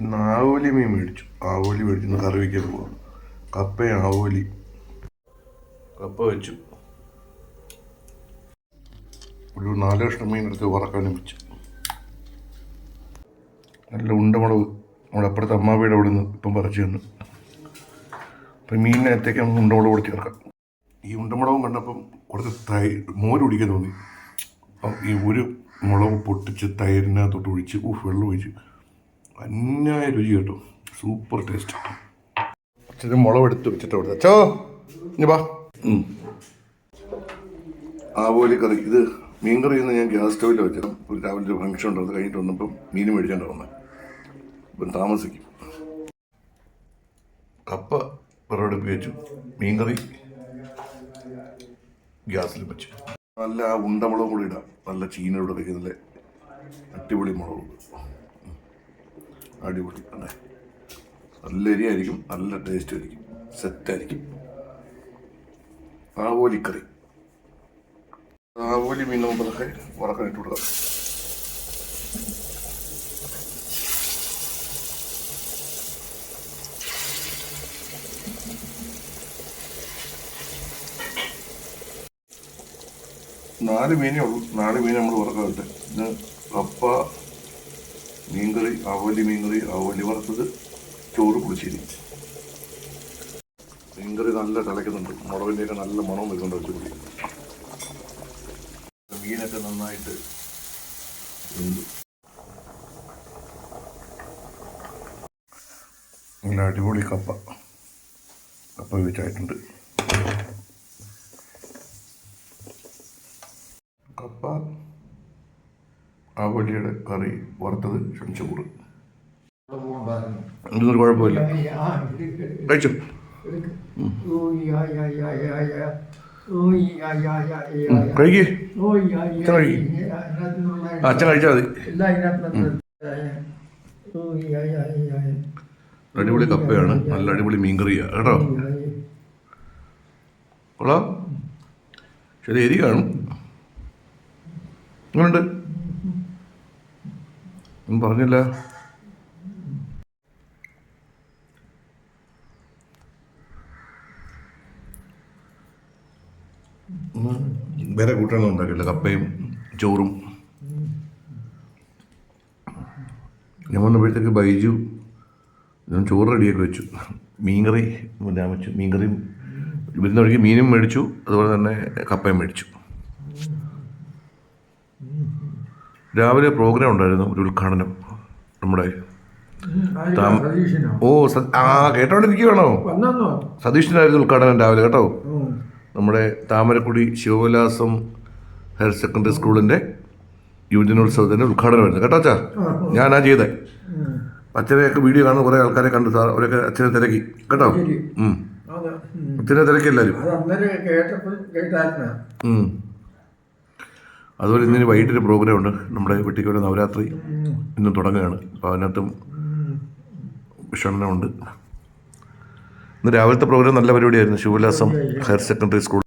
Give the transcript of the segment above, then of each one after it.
ഇന്ന് ആവോലി മീൻ മേടിച്ചു. ആവോലി മേടിച്ചു. ഇന്ന് കറി വയ്ക്കാൻ പോവാം കപ്പയും ആവോലി. കപ്പ വെച്ചു. ഒരു നാല് കഷ്ണം മീൻ എടുത്ത് വറക്കാനും വെച്ചു. നല്ല ഉണ്ടമുളക് നമ്മുടെ അപ്പുറത്തെ അമ്മാവിയുടെ അവിടെ നിന്ന് ഇപ്പം പറിച്ചു തന്നു. അപ്പം മീനിനകത്തേക്ക് നമുക്ക് ഉണ്ടമുളക് കൊടുത്ത് ചേർക്കാം. ഈ ഉണ്ടമുളകും കണ്ടപ്പം കുറച്ച് തൈ മോര് കുടിക്കാൻ തോന്നി. അപ്പം ഈ ഒരു മുളക് പൊട്ടിച്ച് തൈരിനകത്തോട്ട് ഒഴിച്ച് ഊഫ് വെള്ളം ഒഴിച്ച് അന്യായ രുചി കേട്ടോ. സൂപ്പർ ടേസ്റ്റ് ഇച്ചിരി മുളക് എടുത്ത് വെച്ചിട്ട് കൊടുത്ത. ചോ ഇനി വാ. ആവോലി കറി. ഇത് മീൻ കറി ഇന്ന് ഞാൻ ഗ്യാസ് സ്റ്റൗവിൽ വെച്ചത്. ഒരു രാവിലെ ഒരു ഫംഗ്ഷൻ ഉണ്ട്. അത് കഴിഞ്ഞിട്ട് വന്നപ്പം മീൻ മേടിക്കേണ്ട വന്നത് ഇപ്പം താമസിക്കും. കപ്പ വിറവെടുപ്പ് വെച്ചു. മീൻ കറി ഗ്യാസിൽ വെച്ചു. നല്ല ആ ഉണ്ടമുളകും കൂടി ഇടാം. നല്ല ചീനയുടെ നല്ല അടിപൊളി മുളക് ഉം. അടിപൊളി. അല്ലേ? നല്ല എരിയായിരിക്കും നല്ല ടേസ്റ്റ് ആയിരിക്കും സെറ്റായിരിക്കും ആവോലിക്കറി ആവോലി മീൻ വറക്കാൻ ഇട്ട് കൊടുക്കാം. നാല് മീനേ ഉള്ളൂ. നാല് മീൻ നമ്മൾ വറക്കാൻ ഇട്ട് ഇത് കപ്പ മീൻകറി ആവോലി മീൻകറി ആവോലി വറുത്തത് ചോറ് കുളിച്ചിരി മീൻകറി നല്ല തിളയ്ക്കുന്നുണ്ട്. മുളകിന്റെയൊക്കെ നല്ല മണവും വരുന്നുണ്ട് വെച്ചുകൂടി മീനൊക്കെ നന്നായിട്ട് നല്ല അടിപൊളി കപ്പ. കപ്പ വെച്ചായിട്ടുണ്ട് കപ്പ ആവലിയുടെ കറി വറുത്തത് ക്ഷണിച്ചൂറ് ഇതൊന്നും കുഴപ്പമില്ല കഴിച്ചു കഴിക്കേ അച്ഛൻ കഴിച്ചാൽ മതി അടിപൊളി കപ്പയാണ് നല്ല അടിപൊളി മീൻകറിയാണ് കേട്ടോ കൊള്ളാം ശരി എരി കാണും എങ്ങനെയുണ്ട് ഒന്നും പറഞ്ഞില്ല. വേറെ കൂട്ടണം ഉണ്ടാക്കില്ല കപ്പയും ചോറും. ഞാൻ വന്നപ്പോഴത്തേക്ക് ബൈജു ഞാൻ ചോറ് റെഡിയാക്കി വെച്ചു. മീൻകറി ഞാൻ വെച്ചു മീൻകറിയും വിരുന്നൊഴുകി മീനും മേടിച്ചു. അതുപോലെ തന്നെ കപ്പയും മേടിച്ചു. രാവിലെ പ്രോഗ്രാം ഉണ്ടായിരുന്നു ഒരു ഉദ്ഘാടനം നമ്മുടെ ഓ ആ കേട്ടോണ്ടിരിക്കുകയാണോ സതീഷിനായിരുന്നു ഉദ്ഘാടനം രാവിലെ കേട്ടോ. നമ്മുടെ താമരക്കുടി ശിവവിലാസം ഹയർ സെക്കൻഡറി സ്കൂളിന്റെ യുവജനോത്സവത്തിന്റെ ഉദ്ഘാടനമായിരുന്നു. കേട്ടോ അച്ഛാ? ഞാനാ ചെയ്തേ. അച്ഛനെയൊക്കെ വീഡിയോ കാണുന്ന കുറേ ആൾക്കാരെ കണ്ടു സാർ അവരൊക്കെ അച്ഛനെ തിരക്കി. കേട്ടോ. അച്ഛനെ തിരക്കി എല്ലാവരും. അതുപോലെ ഇന്നിന് വൈകിട്ടൊരു പ്രോഗ്രാം ഉണ്ട്. നമ്മുടെ വെട്ടിക്കോട് നവരാത്രി ഇന്ന് തുടങ്ങുകയാണ്. അപ്പോൾ അതിനകത്തും വിഷണനമുണ്ട് ഇന്ന് രാവിലത്തെ പ്രോഗ്രാം നല്ല പരിപാടിയായിരുന്നു. ശിവവിലാസം ഹയർ സെക്കൻഡറി സ്കൂൾ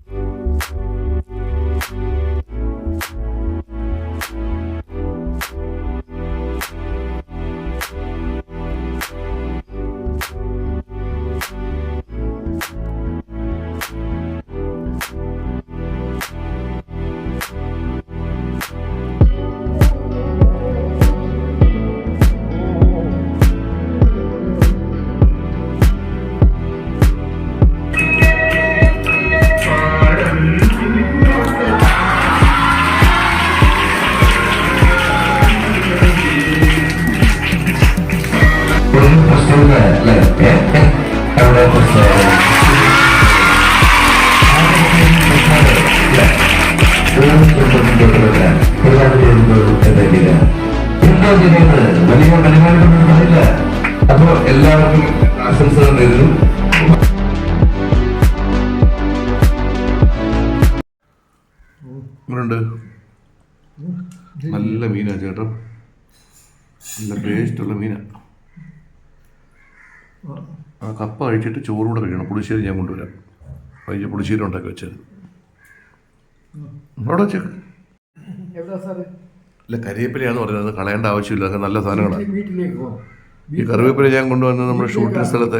എന്തോ ചെയ്യുന്നത്? വലിയ പറയില്ല അപ്പോ എല്ലാവർക്കും ആശംസകൾ നേരുന്നു. ഉണ്ട് നല്ല മീനാ ചേട്ടാ നല്ല ടേസ്റ്റുള്ള മീനാ. ആ കപ്പ കഴിച്ചിട്ട് ചോറും കൂടെ കഴിക്കണം. പുളിശ്ശേരി ഞാൻ കൊണ്ടുവരാം. വൈകി പുളിശ്ശേരി ഉണ്ടാക്കി വെച്ചത് അവിടെ വെച്ചേക്ക്. എവിടെ സാറ്? ഇല്ല കരിവേപ്പിലയാണ് പറയുന്നത് കളയേണ്ട ആവശ്യമില്ല. അതൊക്കെ നല്ല സാധനങ്ങളാണ് ഈ കറിവേപ്പില ഞാൻ കൊണ്ടുവന്നത് നമ്മുടെ ഷൂട്ടിംഗ് സ്ഥലത്ത്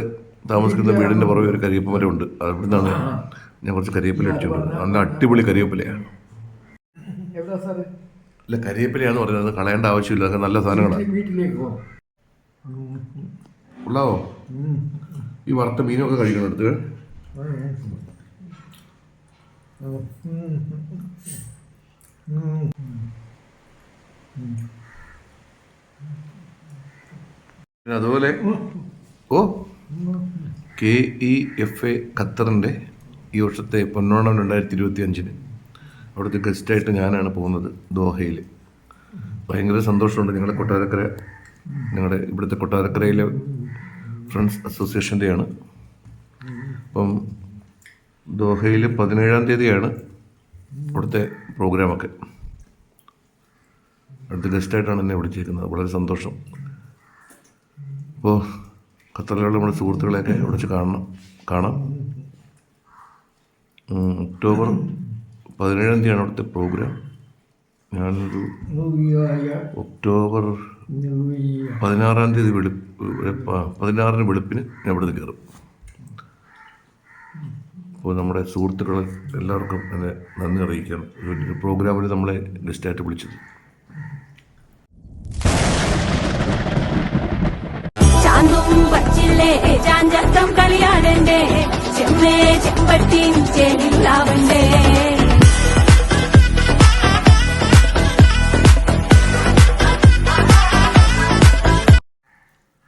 താമസിക്കുന്ന വീടിന്റെ പുറകെ ഒരു കരിവേപ്പ് മരം ഉണ്ട്. അവിടെ നിന്നാണ് ഞാൻ കുറച്ച് കരിവേപ്പില അടിച്ചുകൊണ്ടത് നല്ല അടിപൊളി കരിവേപ്പിലയാണ് അല്ല കരിവേപ്പിലയാണ് പറയുന്നത് കളയേണ്ട ആവശ്യമില്ല. അതൊക്കെ നല്ല സാധനങ്ങളാണ് ഉള്ളാവോ? ഈ വറുത്ത മീനൊക്കെ കഴിക്കണം എടുത്ത് പിന്നെ അതുപോലെ O K E F A ഖത്തറിന്റെ ഈ വർഷത്തെ പൊന്നോണം രണ്ടായിരത്തി ഇരുപത്തി അഞ്ചിന് അവിടുത്തെ ഗസ്റ്റായിട്ട് ഞാനാണ് പോകുന്നത് ദോഹയിൽ. ഭയങ്കര സന്തോഷമുണ്ട് ഞങ്ങളുടെ കൊട്ടാരക്കര ഞങ്ങളുടെ ഇവിടുത്തെ കൊട്ടാരക്കരയിലെ ഫ്രണ്ട്സ് അസോസിയേഷന്റെയാണ്. അപ്പം ദോഹയിൽ പതിനേഴാം തീയതിയാണ് അവിടുത്തെ പ്രോഗ്രാമൊക്കെ. അടുത്ത ഗസ്റ്റായിട്ടാണ് എന്നെ വിളിച്ചിരിക്കുന്നത്. വളരെ സന്തോഷം. അപ്പോൾ ഖത്തറിലുള്ള നമ്മുടെ സുഹൃത്തുക്കളെയൊക്കെ വിളിച്ച് കാണണം. കാണാം. ഒക്ടോബർ പതിനേഴാം തീയതിയാണ് അവിടുത്തെ പ്രോഗ്രാം. ഞാനൊരു ഒക്ടോബർ പതിനാറാം തീയതി വെളുപ്പ് പതിനാറിന് വെളുപ്പിന് ഞാൻ ഇവിടുന്ന് കയറും. അപ്പോൾ നമ്മുടെ സുഹൃത്തുക്കൾ എല്ലാവർക്കും എന്നെ നന്ദി അറിയിക്കണം ഒരു പ്രോഗ്രാമിൽ നമ്മളെ ഗസ്റ്റായിട്ട് വിളിച്ചത്. ചാഞ്ചത്തം കളിയാടണ്ടേ. ചെമ്മേ ചെമ്പട്ടിൻ ചേനിലാവണ്ടേ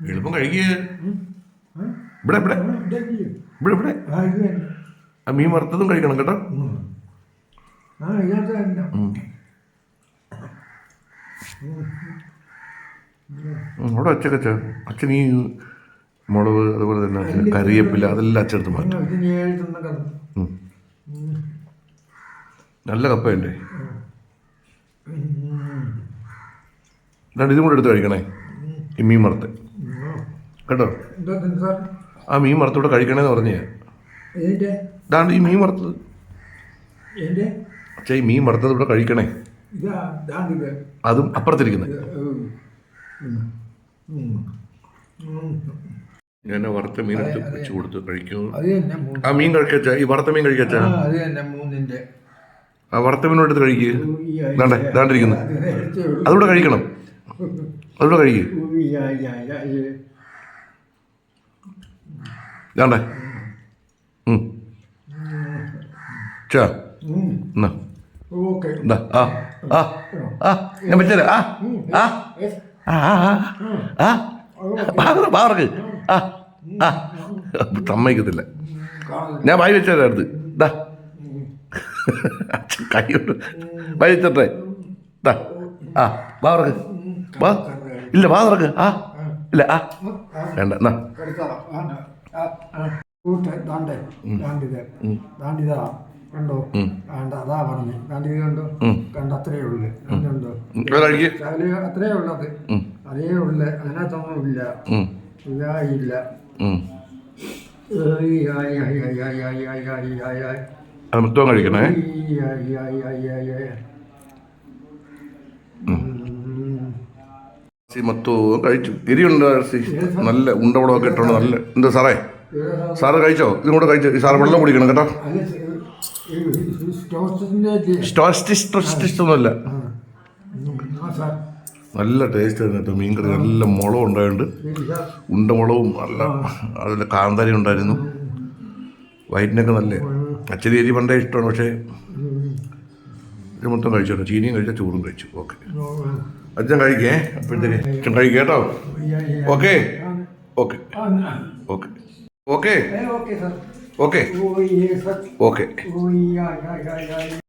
എളുപ്പം കഴിക്കുക ഇവിടെ ഇവിടെ. ഇവിടെ ഇവിടെ. ആ മീൻ വറുത്തതും കഴിക്കണം കേട്ടോ. അവിടെ അച്ഛക്കച്ച അച്ഛൻ ഈ മുളക് അതുപോലെ തന്നെ കറിയപ്പില്ല കറിവേപ്പില അതെല്ലാം അച്ചെടുത്ത് മാറ്റും. നല്ല കപ്പയല്ലേ രണ്ട് ഇതും കൂടെ എടുത്ത് കഴിക്കണേ. ഈ മീൻ വറുത്ത്. കേട്ടോ? ആ മീൻ വറുത്തൂടെ കഴിക്കണേന്ന് പറഞ്ഞേ ഇതാണ്ട് ഈ മീൻ വറുത്തത്. എന്റെ അച്ഛാ ഈ മീൻ വറുത്തത് ഇവിടെ കഴിക്കണേ. അതും അപ്പുറത്തിരിക്കുന്നത് ഞാൻ ആ വറുത്ത മീൻ എടുത്ത് വെച്ച് കൊടുത്ത് കഴിക്കും ആ മീൻ കഴിക്കച്ച ഈ വറുത്ത മീൻ കഴിക്കച്ച ആ ആ വറുത്ത മീൻ എടുത്ത് കഴിക്കുക ദാണ്ടേ ദാണ്ടിരിക്കുന്നു. അതുകൂടെ കഴിക്കണം. അതുകൂടെ കഴിക്കുക ദാണ്ടേ. ആ ചാ ആ എന്നാ. ആ എന്താ ആ ആ ആ ഞാൻ പറ്റില്ല ആ ആ ആ ആ ആ ആ. ആ ആ ആ ആ. സമ്മതിക്കത്തില്ല. ഞാൻ വായി വെച്ചാൽ അടുത്ത്. ദാ. അച്ഛൻ കൈ വായി വെച്ചട്ടെ. ദാ. ആ വാ ഇറക്ക് വാ. ഇല്ല വാ ഇറക്ക് ആ ഇല്ല ആ. വേണ്ട എന്നാ കണ്ടോ വേണ്ട അതാ പറഞ്ഞു ദാണ്ടിത് കണ്ടോ കണ്ട അത്രേ ഉള്ളു. കണ്ടുണ്ടോ വേറെ കഴിക്ക് അതിൽ അത്രേ ഉള്ളത് അതേ ഉള്ളു. അതിനകത്തൊന്നും ഇല്ല. ഇതായില്ല അമിത്വം കഴിക്കണേ മൊത്തവും കഴിച്ചു ഇരിയുണ്ട് നല്ല ഉണ്ടവടമൊക്കെ ഇട്ടുണ്ട് നല്ല എന്താ സാറേ സാറ് കഴിച്ചോ ഇതും കൂടെ കഴിച്ചോ സാറ് വെള്ളം കുടിക്കണം കേട്ടോ സ്റ്റോസ്റ്റിസ്റ്റ് സ്റ്റോസ്റ്റിസ്റ്റോസ്റ്റിസ്റ്റൊന്നുമല്ല നല്ല ടേസ്റ്റ് ആയിരുന്നു കേട്ടോ മീൻകറി. നല്ല മുളക് സാർ ഉണ്ടമുളകും നല്ല അതിന്റെ കാന്താരി ഉണ്ടായിരുന്നു. വയറ്റിനൊക്കെ നല്ല അച്ചടി എരി പണ്ടേ ഇഷ്ടമാണ് പക്ഷേ മൊത്തം കഴിച്ചോട്ടോ ചീനിയും കഴിച്ച ചൂടും കഴിച്ചു. ഓക്കെ അച്ഛൻ കഴിക്കേ? അപ്പോഴത്തേക്ക് അച്ഛൻ കഴിക്കാം കേട്ടോ? Okay okay okay okay okay okay